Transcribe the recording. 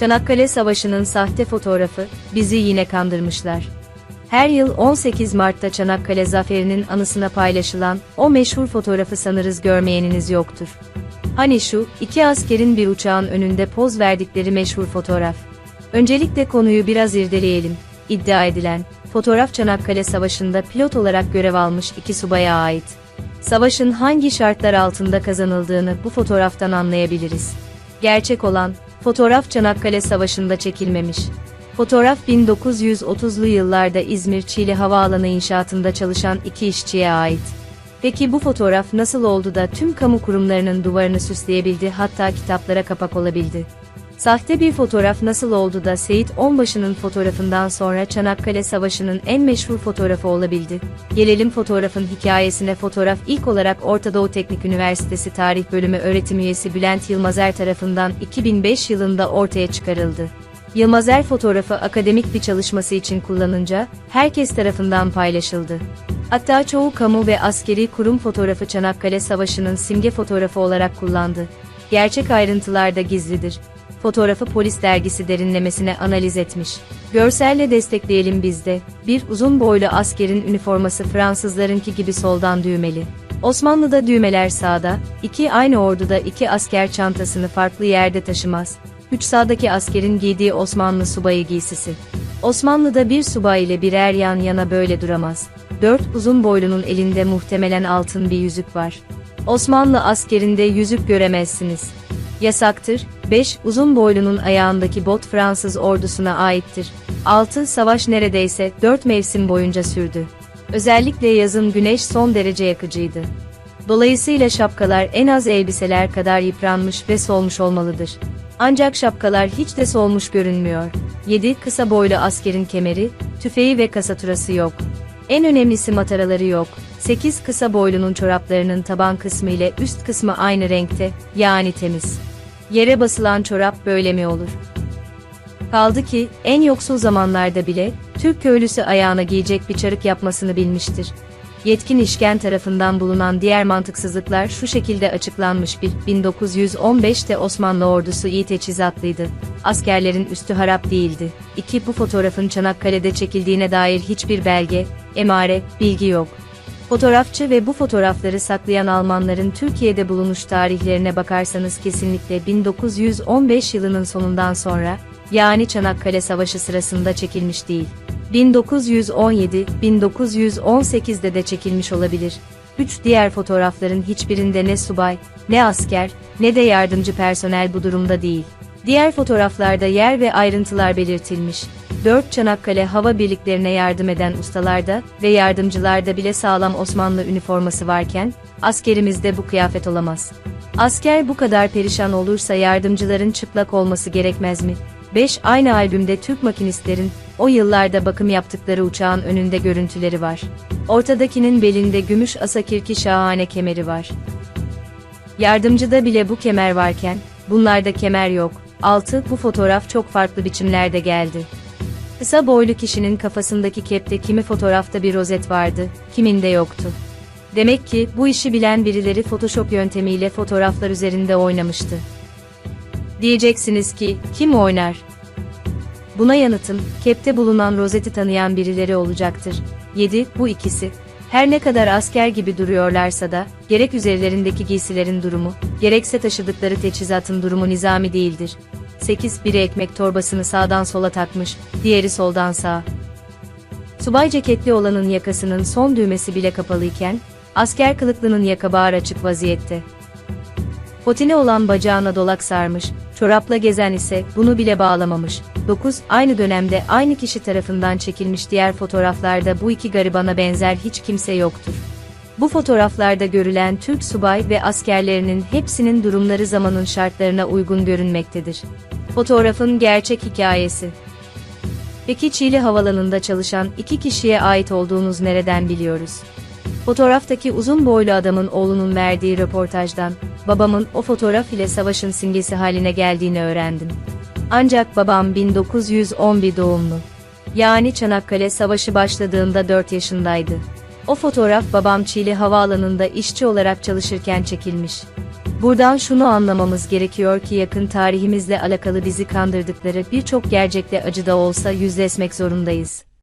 Çanakkale Savaşı'nın sahte fotoğrafı, bizi yine kandırmışlar. Her yıl 18 Mart'ta Çanakkale Zaferi'nin anısına paylaşılan o meşhur fotoğrafı sanırız görmeyeniniz yoktur. Hani şu, iki askerin bir uçağın önünde poz verdikleri meşhur fotoğraf. Öncelikle konuyu biraz irdeleyelim. İddia edilen, fotoğraf Çanakkale Savaşı'nda pilot olarak görev almış iki subaya ait. Savaşın hangi şartlar altında kazanıldığını bu fotoğraftan anlayabiliriz. Gerçek olan, fotoğraf Çanakkale Savaşı'nda çekilmemiş. Fotoğraf 1930'lu yıllarda İzmir Çiğli Havaalanı inşaatında çalışan iki işçiye ait. Peki bu fotoğraf nasıl oldu da tüm kamu kurumlarının duvarını süsleyebildi hatta kitaplara kapak olabildi? Sahte bir fotoğraf nasıl oldu da Seyit Onbaşı'nın fotoğrafından sonra Çanakkale Savaşı'nın en meşhur fotoğrafı olabildi? Gelelim fotoğrafın hikayesine fotoğraf ilk olarak Orta Doğu Teknik Üniversitesi Tarih Bölümü öğretim üyesi Bülent Yılmazer tarafından 2005 yılında ortaya çıkarıldı. Yılmazer fotoğrafı akademik bir çalışması için kullanınca, herkes tarafından paylaşıldı. Hatta çoğu kamu ve askeri kurum fotoğrafı Çanakkale Savaşı'nın simge fotoğrafı olarak kullandı. Gerçek ayrıntılar da gizlidir. Fotoğrafı polis dergisi derinlemesine analiz etmiş. Görselle destekleyelim bizde. Bir uzun boylu askerin üniforması Fransızlarınki gibi soldan düğmeli. Osmanlı'da düğmeler sağda, iki aynı orduda iki asker çantasını farklı yerde taşımaz. Üç sağdaki askerin giydiği Osmanlı subayı giysisi. Osmanlı'da bir subay ile birer yan yana böyle duramaz. 4 uzun boylunun elinde muhtemelen altın bir yüzük var. Osmanlı askerinde yüzük göremezsiniz. Yasaktır. 5 uzun boylunun ayağındaki bot Fransız ordusuna aittir. 6 savaş neredeyse 4 mevsim boyunca sürdü. Özellikle yazın güneş son derece yakıcıydı. Dolayısıyla şapkalar en az elbiseler kadar yıpranmış ve solmuş olmalıdır. Ancak şapkalar hiç de solmuş görünmüyor. 7 kısa boylu askerin kemeri, tüfeği ve kasaturası yok. En önemlisi mataraları yok. 8 kısa boylunun çoraplarının taban kısmı ile üst kısmı aynı renkte, yani temiz. Yere basılan çorap böyle mi olur? Kaldı ki, en yoksul zamanlarda bile, Türk köylüsü ayağına giyecek bir çarık yapmasını bilmiştir. Yetkin işken tarafından bulunan diğer mantıksızlıklar şu şekilde açıklanmış bir, 1915'te Osmanlı ordusu iyi teçhizatlıydı. Askerlerin üstü harap değildi. 2. Bu fotoğrafın Çanakkale'de çekildiğine dair hiçbir belge, emare, bilgi yok. Fotoğrafçı ve bu fotoğrafları saklayan Almanların Türkiye'de bulunuş tarihlerine bakarsanız kesinlikle 1915 yılının sonundan sonra, yani Çanakkale Savaşı sırasında çekilmiş değil. 1917, 1918'de de çekilmiş olabilir. Üç diğer fotoğrafların hiçbirinde ne subay, ne asker, ne de yardımcı personel bu durumda değil. Diğer fotoğraflarda yer ve ayrıntılar belirtilmiş. 4 Çanakkale Hava Birliklerine yardım eden ustalarda ve yardımcılarda bile sağlam Osmanlı üniforması varken, askerimizde bu kıyafet olamaz. Asker bu kadar perişan olursa yardımcıların çıplak olması gerekmez mi? 5 Aynı albümde Türk makinistlerin, o yıllarda bakım yaptıkları uçağın önünde görüntüleri var. Ortadakinin belinde gümüş asakirki şahane kemeri var. Yardımcıda bile bu kemer varken, bunlarda kemer yok. 6. Bu fotoğraf çok farklı biçimlerde geldi. Kısa boylu kişinin kafasındaki kepte kimi fotoğrafta bir rozet vardı, kiminde yoktu. Demek ki bu işi bilen birileri Photoshop yöntemiyle fotoğraflar üzerinde oynamıştı. Diyeceksiniz ki, kim oynar? Buna yanıtım, kepte bulunan rozeti tanıyan birileri olacaktır. 7. Bu ikisi. Her ne kadar asker gibi duruyorlarsa da, gerek üzerlerindeki giysilerin durumu, gerekse taşıdıkları teçhizatın durumu nizami değildir. 8. Biri ekmek torbasını sağdan sola takmış, diğeri soldan sağa. Subay ceketli olanın yakasının son düğmesi bile kapalıyken, asker kılıklının yaka bağır açık vaziyette. Potine olan bacağına dolak sarmış, çorapla gezen ise bunu bile bağlamamış. 9. Aynı dönemde aynı kişi tarafından çekilmiş diğer fotoğraflarda bu iki garibana benzer hiç kimse yoktur. Bu fotoğraflarda görülen Türk subay ve askerlerinin hepsinin durumları zamanın şartlarına uygun görünmektedir. Fotoğrafın gerçek hikayesi. Peki Çiğli Havalanı'nda çalışan iki kişiye ait olduğunuz nereden biliyoruz? Fotoğraftaki uzun boylu adamın oğlunun verdiği röportajdan, babamın o fotoğraf ile savaşın simgesi haline geldiğini öğrendim. Ancak babam 1911 doğumlu. Yani Çanakkale Savaşı başladığında 4 yaşındaydı. O fotoğraf babam Çiğli Havaalanı'nda işçi olarak çalışırken çekilmiş. Buradan şunu anlamamız gerekiyor ki yakın tarihimizle alakalı bizi kandırdıkları birçok gerçekle acı da olsa yüzleşmek zorundayız.